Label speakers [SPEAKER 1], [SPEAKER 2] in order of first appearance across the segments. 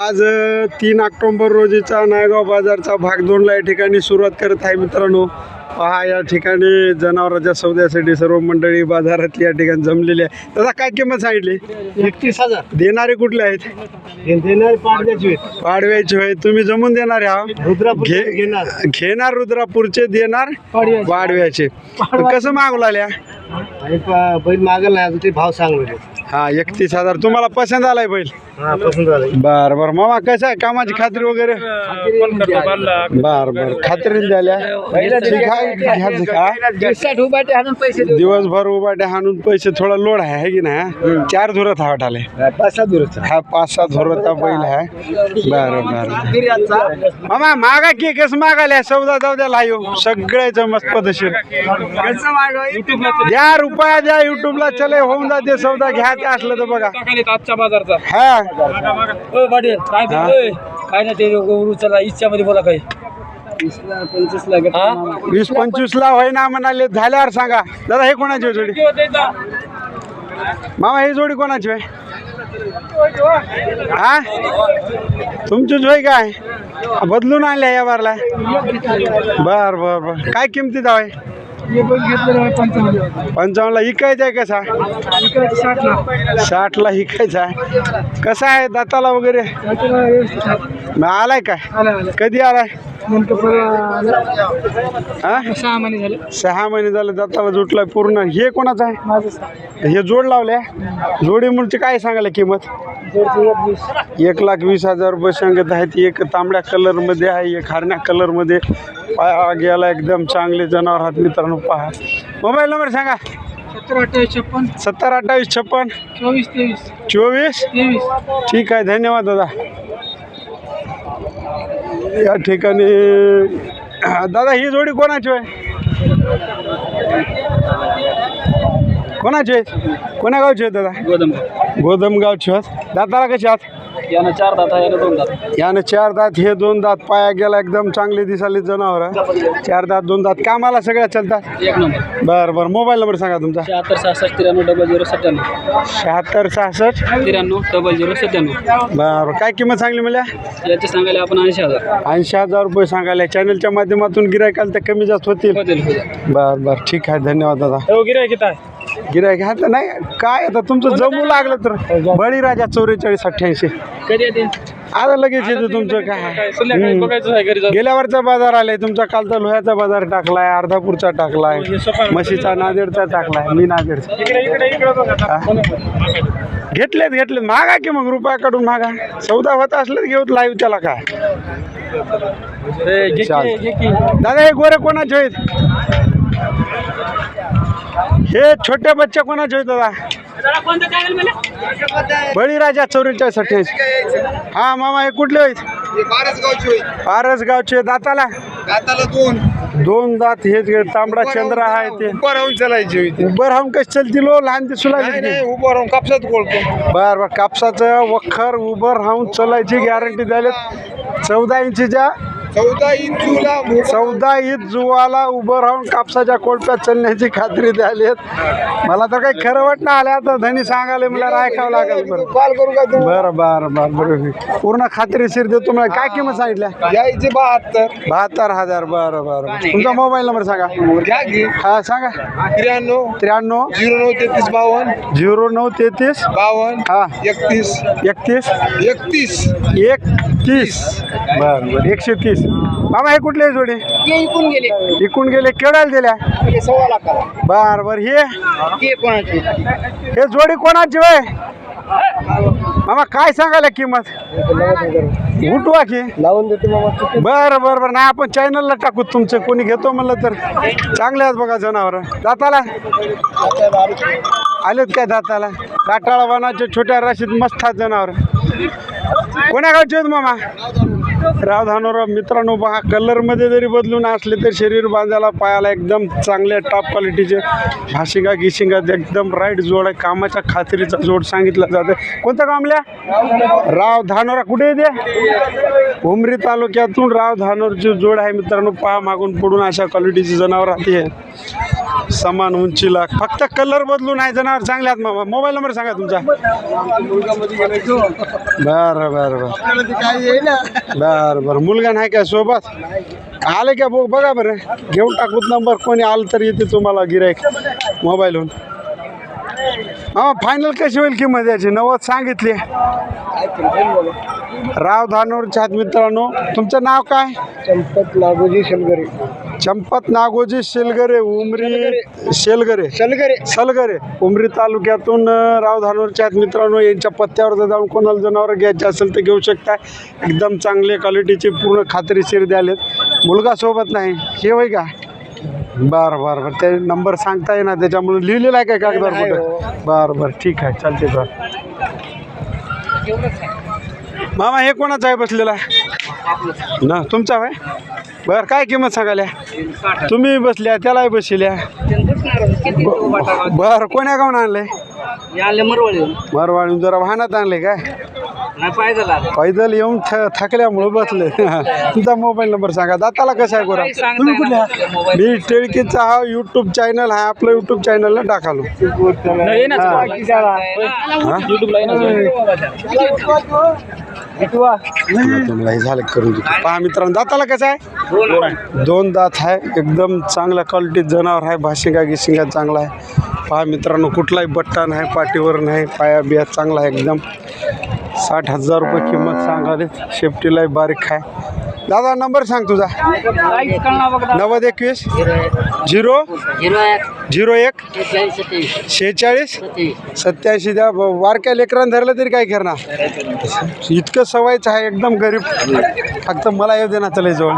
[SPEAKER 1] आज तीन ऑक्टोबर रोजीचा नायगाव बाजारचा भाग दोनला या ठिकाणी सुरुवात करत आहे मित्रांनो. पहा या ठिकाणी जनावरांच्या सौद्यासाठी सर्व मंडळी बाजारातली या ठिकाणी जमलेली आहे. दादा काय किंमत सांगितली?
[SPEAKER 2] एकतीस हजार.
[SPEAKER 1] देणारे कुठले आहेत?
[SPEAKER 2] देणार पाडण्याची
[SPEAKER 1] पाडव्याचे होय तुम्ही जमून देणार आहे
[SPEAKER 2] रुद्रापूर घेणार.
[SPEAKER 1] घेणार रुद्रापूरचे देणार
[SPEAKER 2] पाडव्याची.
[SPEAKER 1] पाडव्याचे. कसं मागू लागल्या?
[SPEAKER 2] आणि प- बैल मागल नाही अजून ते भाव सांगले
[SPEAKER 1] हा एकतीस हजार. तुम्हाला पसंत आलाय बैल?
[SPEAKER 2] हा पसंत झालं
[SPEAKER 1] बर बर. मामा कसं आहे? कामाची खात्री वगैरे? बर बर. खात्रीने द्याल्या ठीक आहे घ्यायचं का
[SPEAKER 2] पैसे
[SPEAKER 1] दिवसभर उभाटे हाणून पैसे थोडा लोड आहे है की नाही चार धुरत हा वाटाले
[SPEAKER 2] पाच सात दिवस
[SPEAKER 1] हा पाच सात धुरता बैल आहे. बरं बरं. मामा मागा की कसं मागाल्या सौदा जाऊ द्या लाईव सगळेच मस्त पद्धतशीर द्या रुपया द्या युट्यूबला चले होऊन जाते सौदा घ्यायचे असलं तर बघा.
[SPEAKER 3] आजच्या बाजारचा.
[SPEAKER 1] हा.
[SPEAKER 3] ओ पाटील काय
[SPEAKER 1] हा?
[SPEAKER 3] ते काय ना ते चला इच्छामध्ये बोला काय हा?
[SPEAKER 1] वीस पंचवीस ला होय ना म्हणाले झाल्यावर सांगा. दादा हे कोणाची आहे जोडी? मामा ही जोडी कोणाची आहे? हा? तुमचीच होय काय? बदलून आणल्या या बारला. बर बर बर. काय किमतीत आहे? पंचावन्नला इकायचा आहे कसा? साठला. इकायचा आहे. कसा आहे दाताला वगैरे? मग आलाय काय? कधी आलाय? हा?
[SPEAKER 3] सहा महिने झाले.
[SPEAKER 1] सहा महिने झाले पूर्ण. हे कोणाचं आहे? हे जोड लावल्या? जोडी मुळची काय सांगायला किंमत? एक लाख वीस हजार रुपये सांगत आहेत. एक तांबड्या कलरमध्ये आहे एक हरण्या कलरमध्ये पाया गेला एकदम चांगले जनावर आहात मित्रांनो पहा. मोबाईल नंबर सांगा.
[SPEAKER 3] सत्तर अठ्ठावीस छप्पन.
[SPEAKER 1] सत्तर अठ्ठावीस छप्पन.
[SPEAKER 3] चोवीस तेवीस.
[SPEAKER 1] चोवीस?
[SPEAKER 3] तेवीस.
[SPEAKER 1] ठीक आहे धन्यवाद दादा. या ठिकाणी दादा ही जोडी कोणाची आहे कोणाची आहे कोण्या गावची आहे दादा?
[SPEAKER 3] गोदम
[SPEAKER 1] गोदम गावची आहेत दाताला कशी आहात?
[SPEAKER 3] यानं चार दाता यानं दोन दात.
[SPEAKER 1] यानं चार दात हे दोन दात पाया गेला एकदम चांगले दिसाले जनावर चार दात दोन दात. कामाला सगळ्या चालतात?
[SPEAKER 3] एक नंबर.
[SPEAKER 1] बरं बरं. मोबाईल नंबर सांगा तुमचा.
[SPEAKER 3] शहात्तर सहासष्ट त्र्याण्णव डबल झिरो सत्त्याण्णव.
[SPEAKER 1] शहात्तर सहासष्ट?
[SPEAKER 3] त्र्याण्णव डबल झिरो सत्त्याण्णव.
[SPEAKER 1] बरं काय किंमत सांगली मला
[SPEAKER 3] याचे सांगायला आपण ऐंशी हजार.
[SPEAKER 1] ऐंशी हजार रुपये सांगायला. चॅनलच्या माध्यमातून गिरायकाला तर कमी जास्त होतील.
[SPEAKER 3] होतील होतील.
[SPEAKER 1] बर बर. ठीक आहे. धन्यवाद दादा.
[SPEAKER 3] हो गिराय किती आहे?
[SPEAKER 1] गिरायक हा तर नाही. काय आता तुमचं जमू लागलं तर? बळीराजा चौवेचाळीस अठ्ठ्याऐंशी.
[SPEAKER 3] कधी येते
[SPEAKER 1] आता लगेच येतं तुमचं काय?
[SPEAKER 3] संध्याकाळी
[SPEAKER 1] हम्म.
[SPEAKER 3] बघायचं आहे घरी जाऊन.
[SPEAKER 1] गेल्या वरचा बाजार आलाय तुमचा कालचा लोह्याचा बाजार टाकलाय अर्धापूरचा टाकलाय म्हशीचा नांदेडचा टाकलाय मी नांदेडचा.
[SPEAKER 3] इकडे इकडे इकडे बघा.
[SPEAKER 1] हा? घेतलेत घेतलेत. मागा की मग रुपया काढून मागा. सौदा होत असलं घेऊत लाईव्ह त्याला काय?
[SPEAKER 3] ए, घे की,
[SPEAKER 1] चालतं.
[SPEAKER 3] घे की.
[SPEAKER 1] दादा हे गोरे कोणाचे आहेत? हे छोटे बच्चे कोणाचे आहेत दादा? बळीराजा चौवेचाळीस अठ्ठ्याऐंशी. हा मामा हे कुठले आहेत? पारस गावचे दाताला?
[SPEAKER 2] दाताला दोन.
[SPEAKER 1] दोन दात हे जे तांबडा चंद्र आहे ते.
[SPEAKER 2] उभं राहून चालायची
[SPEAKER 1] उभं राहून कशी चलतील हो लहान दिसू
[SPEAKER 2] नाही
[SPEAKER 1] लागली
[SPEAKER 2] नाही? उभं राहून कापसात कोळतो
[SPEAKER 1] बर बर कापसाचं वखर उभं राहून चलायची गॅरंटी द्यायला चौदा इंचीच्या
[SPEAKER 2] चौदा इंचूला
[SPEAKER 1] चौदा इंच जुवाला उभं राहून कापसाच्या कोळप्यात चालण्याची खात्री द्यायली मला तर काही खरं वाटणं आलं आता धनी सांगायला मला ऐकावं लागेल बरं.
[SPEAKER 2] कॉल करू का तू?
[SPEAKER 1] बरं बरं बरं बरं. पूर्ण खात्रीशीर देतो मला काय किंमत सांगितल्या
[SPEAKER 2] यायचे बहात्तर.
[SPEAKER 1] बहात्तर हजार. बरं बरं तुमचा मोबाईल नंबर सांगा. हा सांगा.
[SPEAKER 2] त्र्याण्णव.
[SPEAKER 1] त्र्याण्णव.
[SPEAKER 2] झिरो नऊ तेहतीस बावन्न.
[SPEAKER 1] झिरो नऊ तेहतीस.
[SPEAKER 2] बावन्न.
[SPEAKER 1] हा.
[SPEAKER 2] एकतीस.
[SPEAKER 1] एकतीस.
[SPEAKER 2] एकतीस.
[SPEAKER 1] एक तीस. बरं बरं. एकशे तीस. मामा हे कुठले जोडे?
[SPEAKER 3] इकून गेले.
[SPEAKER 1] इकून गेले. केवढ्याला दिल्या?
[SPEAKER 2] सव्वा लाखाला.
[SPEAKER 1] बर बर. हे?
[SPEAKER 2] ते कोणाची?
[SPEAKER 1] हे जोडी कोणाची होय? मामा काय सांगायला किंमत? उठवा की.
[SPEAKER 2] लावून देते मामा.
[SPEAKER 1] बरं बरं बरं. नाही आपण चॅनलला टाकू. तुमचं कोणी घेतो म्हणलं तर. चांगले आहेत बघा जनावर. दाताला? आलेत काय दाताला? काटाळा वनाचे छोट्या राशीत मस्त आहेत जनावर. कोण्या गावचे आहेत मामा? राव धानोराव मित्रांनो पहा कलरमध्ये जरी बदलून असले तर शरीर बांधायला पायाला एकदम चांगल्या टॉप क्वालिटीचे भाशिंगा गिशिंगा एकदम राईट जोड आहे. कामाच्या खात्रीचा जोड सांगितला जातं कोणत्या कामल्या राव धानोरा कुठे येते उमरी तालुक्यातून राव धानोरची जोड आहे मित्रांनो. पहा मागून पुढून अशा क्वालिटीची जनावर राहते. समान उंचीला. फक्त कलर बदलून आहे जनावर. चांगले आहेत मामा. मोबाईल नंबर सांगा तुमचा. बरं बरं बरं.
[SPEAKER 2] आपल्याला बर
[SPEAKER 1] बरं. बरं मुलगा नाही काय सोबत? आले का बघ बघा बरं. घेऊन टाकूत नंबर कोणी आलं तर येते तुम्हाला गिरायक मोबाईलहून. हा फायनल कशी होईल किंमत याची? नव्वद सांगितली. राव धानोरच्या छात मित्रांनो तुमचं नाव काय?
[SPEAKER 2] संपत लागोजी शलगरे.
[SPEAKER 1] चंपत नागोजी शेलगरे उमरी शेलगरे.
[SPEAKER 2] शलगरे.
[SPEAKER 1] सलगरे उमरी तालुक्यातून राव धानोरच्या मित्रांनो यांच्या पत्त्यावर जर जाऊन कोणाला जनावर घ्यायचे असेल तर घेऊ शकता. एकदम चांगले क्वालिटीचे पूर्ण खात्रीशीर द्यालेत. मुलगा सोबत नाही. हे होय का? बरं बरं बरं. ते नंबर सांगता येईना. त्याच्यामुळे लिहिलेला आहे काय कागदावर कुठं? बरं बरं. ठीक आहे. चालते सर मामा हे कोणाचा आहे बसलेला? ना तुमचा आहे? बरं काय किंमत सांगाल्या तुम्ही बसल्या त्यालाही बसल्या. बरं कोण्या गावून आणले
[SPEAKER 3] आले मरवळे
[SPEAKER 1] मारवाडून जरा वाहनात आणले काय? पैदल येऊन थकल्यामुळं बसले. तुमचा मोबाईल नंबर सांगा. दाताला कसा आहे गोरा? तुम्ही आहात? मी टिळकीचा हा यूट्यूब चॅनल आहे आपलं यूट्यूब चॅनलला टाकालो. हा? नाही झालं करून देतो. पहा मित्रांनो दाताला कसं आहे? दोन दात आहे. एकदम चांगल्या क्वालिटीत जनावर आहे. भाशिंगा गिशिंगा चांगला आहे. पहा मित्रांनो कुठलाही बट्टा नाही पाठीवर नाही पाया बिया चांगला आहे. एकदम साठ हजार रुपये किंमत सांगाले. शेफ्टीलाही बारीक आहे. दादा नंबर सांग तुझा. नव्वद एकवीस. झिरो.
[SPEAKER 3] झिरो एक.
[SPEAKER 1] शेहेचाळीस. सत्याऐंशी. द्या वारक्या लेकरानं धरलं तरी काय करणार? इतकं सवयचं आहे एकदम गरीब. फक्त मला येऊ दे ना चला जवळ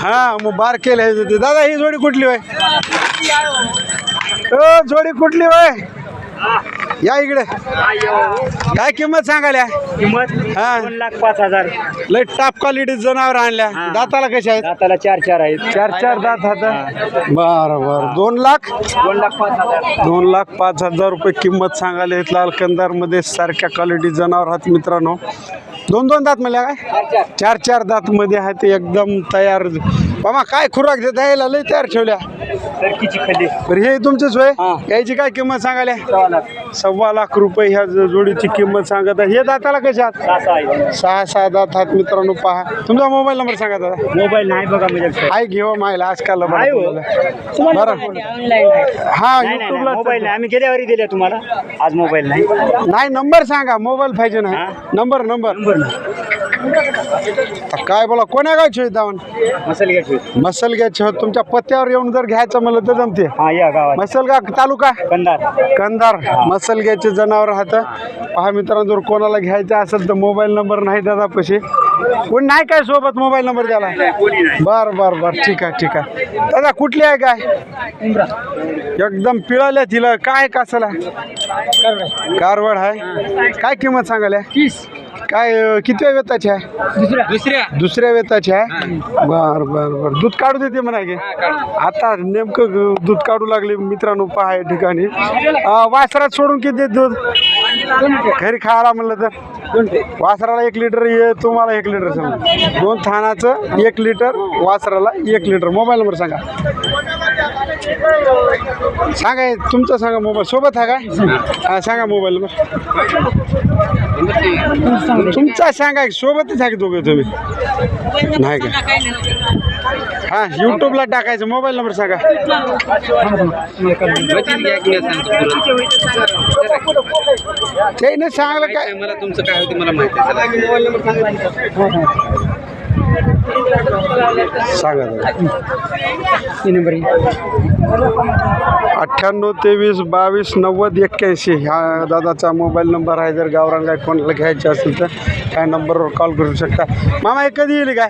[SPEAKER 1] हा मग बार केलं आहे ते दादा ही जोडी कुठली वय जोडी कुठली वय या इकडे. काय किंमत सांगाल्या हा.
[SPEAKER 3] लाख पाच हजार.
[SPEAKER 1] लय टॉप क्वालिटी जनावर आणल्या दाताला कशा आहेत?
[SPEAKER 3] दाताला चार चार आहेत.
[SPEAKER 1] चार चार दात हात बरं बरं. दोन लाख?
[SPEAKER 3] दोन लाख पाच हजार.
[SPEAKER 1] दोन लाख पाच हजार रुपये किंमत सांगायला आहेत लाल कंदारमध्ये सारख्या क्वालिटी जनावर आहेत मित्रांनो. दोन दोन दात म्हणल्या काय? चार चार. दातमध्ये आहे ते एकदम तयार. बाबा काय खुराक देत यायला लय तयार ठेवल्या.
[SPEAKER 3] टर्कीची खली
[SPEAKER 1] बरं हे तुमचंच होय
[SPEAKER 3] हा.
[SPEAKER 1] याची काय किंमत सांगायला? सव्वा लाख. रुपये ह्या ज- जोडीची किंमत सांगत आहे. हे दाताला कशा आहात? सहा सहा दात आहेत मित्रांनो पहा. तुमचा मोबाईल नंबर सांगा दादा.
[SPEAKER 3] मोबाईल नाही बघा म्हणजे
[SPEAKER 1] हाय घेऊ मायला? आजकाल
[SPEAKER 3] आहे हो.
[SPEAKER 1] बरं. हा
[SPEAKER 3] नाही नाही
[SPEAKER 1] युट्यूबला
[SPEAKER 3] मोबाईल नाही. आम्ही गेल्यावरी दिले तुम्हाला. आज मोबाईल नाही.
[SPEAKER 1] नाही नंबर सांगा. मोबाईल पाहिजे ना.
[SPEAKER 3] हा?
[SPEAKER 1] Number number. काय बोला कोण्या गावचे दावण?
[SPEAKER 3] मसाले घ्यायची
[SPEAKER 1] मसल घ्यायचे होत. तुमच्या पत्त्यावर येऊन जर घ्यायचं म्हणलं तर जमते.
[SPEAKER 3] हा या गावात.
[SPEAKER 1] मसलगा तालुका?
[SPEAKER 3] कंदार
[SPEAKER 1] कंधार. मसल घ्यायचे जनावर राहतं. पहा मित्रांनो जर कोणाला घ्यायचं असेल तर मोबाईल नंबर नाही दादा पशी कोण नाही काय सोबत मोबाईल नंबर द्याला बर बर बर. ठीक आहे ठीक आहे. दादा कुठली आहे काय एकदम पिळाल्या तिला. काय कसला? कारवड. आहे. काय किंमत सांगायला? काय किती वेताची आहे?
[SPEAKER 3] दुसऱ्या. दुसऱ्या.
[SPEAKER 1] दुसऱ्या वेताची आहे? बर बर बर. दूध काढू देते म्हणा की. आता नेमकं दूध काढू लागले मित्रांनो पहा या ठिकाणी. वासरात सोडून किती देत दूध? घरी खायला म्हणलं तर? वासराला एक लिटर ये तुम्हाला एक लिटर समजा दोन थानाचं एक लिटर वासराला एक लिटर. मोबाईल नंबर सांगा. सांगा हे, तुमचा सांगा मोबाईल. सोबत आहे का? हा सांगा मोबाईल नंबर तुमचा सांगा सोबतच आहे की दोघं तुम्ही? नाही का? हा यूट्यूबला टाकायचं. मोबाईल नंबर सांगा. ते नाही सांगलं काय?
[SPEAKER 2] मला तुमचं काय होते मला माहिती
[SPEAKER 1] सांगा अठ्ठ्याण्णव तेवीस बावीस नव्वद एक्क्याऐंशी. ह्या दादाचा मोबाईल नंबर आहे. जर गावरान काय कोणाला घ्यायचे असेल तर काय नंबरवर कॉल करू शकता. मामा हे कधी येईल काय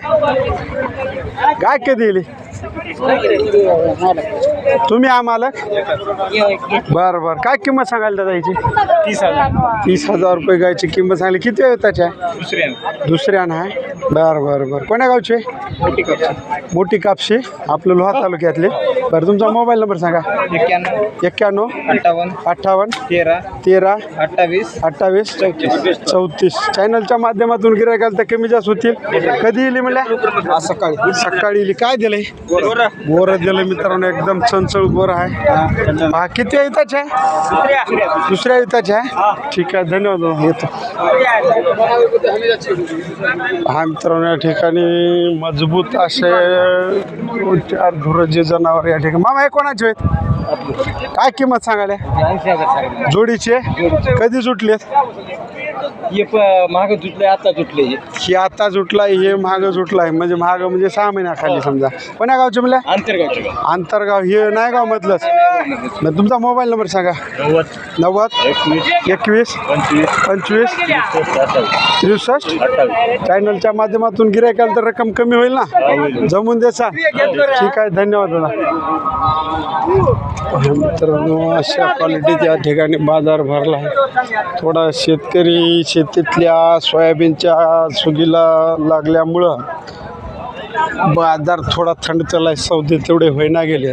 [SPEAKER 1] काय कधी येईल? तुम्ही आम्हाला बरं बरं. काय किंमत सांगाल दादा याची?
[SPEAKER 3] तीस हजार.
[SPEAKER 1] तीस हजार रुपये गायची किंमत सांगली. किती आहे त्याच्या?
[SPEAKER 3] दुसऱ्या
[SPEAKER 1] दुसऱ्या आहे बरं बरं बरं. कोण्या गावचे?
[SPEAKER 3] मोठी कप
[SPEAKER 1] मोठी कापशी. आपलं लोहा तालुक्यातले. बरं तुमचा मोबाईल नंबर सांगा.
[SPEAKER 3] एक्क्याण्णव.
[SPEAKER 1] एक्क्याण्णव.
[SPEAKER 3] अठ्ठावन्न.
[SPEAKER 1] अठ्ठावन्न.
[SPEAKER 3] तेरा.
[SPEAKER 1] तेरा.
[SPEAKER 3] अठ्ठावीस.
[SPEAKER 1] अठ्ठावीस.
[SPEAKER 3] चौतीस.
[SPEAKER 1] चौतीस. चॅनलच्या माध्यमातून गिरायकाल तर कमी जास्त होतील. कधी येईल म्हणल्या?
[SPEAKER 2] सकाळी.
[SPEAKER 1] सकाळी येईल. काय दिलंय? बोर. दिलं मित्रांनो. एकदम चंचळ बोर आहे. हा किती आहे आहे दुसऱ्या. इथंच आहे ठीक आहे धन्यवाद येतो. हा मित्रांनो या ठिकाणी मजबूत असे चार धुरं जे जनावर या ठिकाणी मामा हे कोणाचे आहेत? काय किंमत सांगायला? जोडीचे. कधी सुटलेत?
[SPEAKER 3] हे महाग तुटले आता तुटले
[SPEAKER 1] ही. आता जुटला हे महाग जुटला आहे म्हणजे महाग म्हणजे सहा महिन्याखाली समजा. कोण्या गावचे म्हणल्या
[SPEAKER 3] आंतरगावचे
[SPEAKER 1] आंतरगाव हे नाही गाव मधलंच. मग तुमचा मोबाईल नंबर सांगा.
[SPEAKER 3] नव्वद
[SPEAKER 1] नव्वद
[SPEAKER 3] एकवीस
[SPEAKER 1] एकवीस
[SPEAKER 3] पंचवीस
[SPEAKER 1] पंचवीस
[SPEAKER 3] अठ्ठावीस.
[SPEAKER 1] त्रेसष्ट
[SPEAKER 3] अठ्ठावीस
[SPEAKER 1] चॅनलच्या माध्यमातून गिरायकाल तर रक्कम कमी होईल ना? जमून देसा ठीक आहे धन्यवाद दादा. मित्रांनो अशा क्वालिटीत या ठिकाणी बाजार भरला आहे. थोडा शेतकरी म्हणजे शेतीतल्या सोयाबीनच्या सुगीला लागल्यामुळं बाजार थोडा थंड त्याला सौदे तेवढे होईना गेले